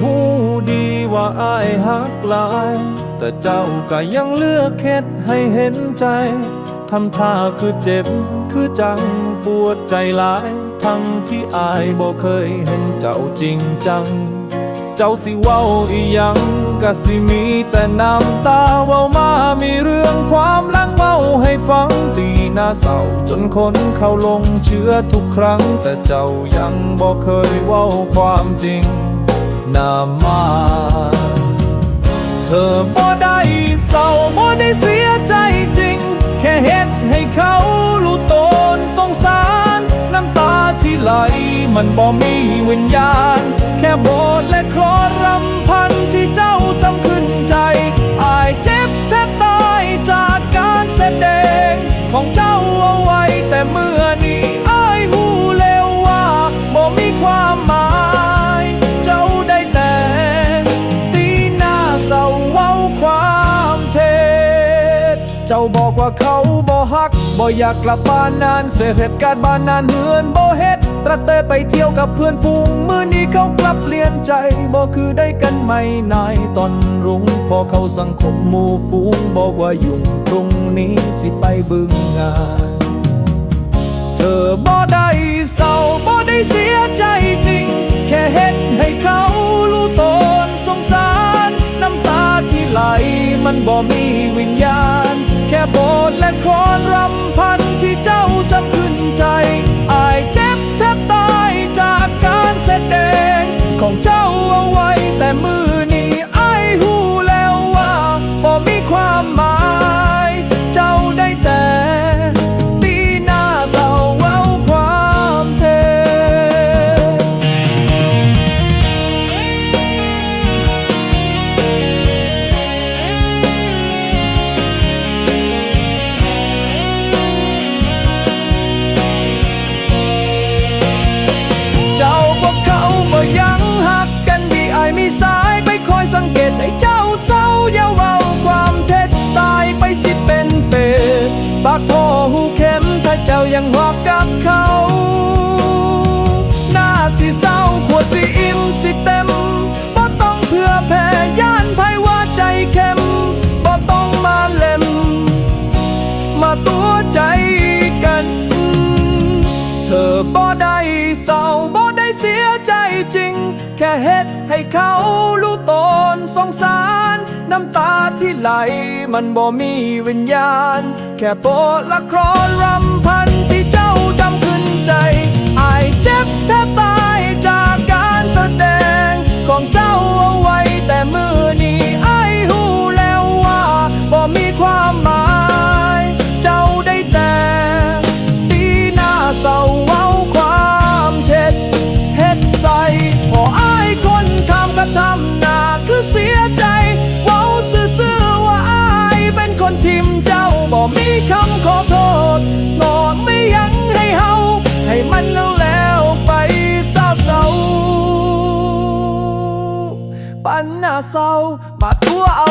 หูดีว่าอายหักหลาย แต่เจ้าก็ยังเลือกเฮ็ดให้เห็นใจทำท่าคือเจ็บคือจังปวดใจหลาย ทั้งที่อายบ่เคยเห็นเจ้าจริงจัง เจ้าสิเว้าอีหยังก็สิมีแต่น้ำตาเว้ามามีเรื่องความลังเว้าให้ฟังตีหน้าเศร้าจนคนเขาลงเชื่อทุกครั้ง แต่เจ้ายังบ่เคยเว้าความจริง หน้ามา เธอบ่ได้เศร้าบ่ได้เสียใจจริง แค่เห็นให้เขารู้ตนสงสาร น้ำตาที่ไหล มันบ่มีวิญญาณ แค่โบทและคลอรำ เจ้าบอกว่าเขาบ่ฮักบ่อยากกลับบ้านนานเสียเหตุการณ์บ้านนานเฮือนบ่เฮ็ดตระเตยไปเที่ยวกับเพื่อนฝูงมื้อนี้เขากลับเปลี่ยนใจบ่คือได้กันไม่นายตอนรุ่งพอเขาสังคมหมู่ฝูงบอกว่ายุ่งตรงนี้สิไปบึงงานเธอบ่ได้เศร้าบ่ได้เสียใจจริง แค่เห็นให้เขารู้ตนสงสาร น้ำตาที่ไหลมันบ่มีวิญญาณ แค่โบทและคอนรำพันที่เจ้าจำขึ้นใจอายเจ สิอิ่มสิเต็มบ่ต้องเพื่อแพ้ย่านภัยว่าใจเข้มบ่ต้องมาเล่ม มาตัวใจกัน เธอบ่ได้เศร้าบ่ได้เสียใจจริง แค่เฮ็ดให้เขารู้ตนสงสาร น้ำตาที่ไหลมันบ่มีวิญญาณ แค่โปรละครรำพันที ปันหน้าเศร้ามาตัวเอา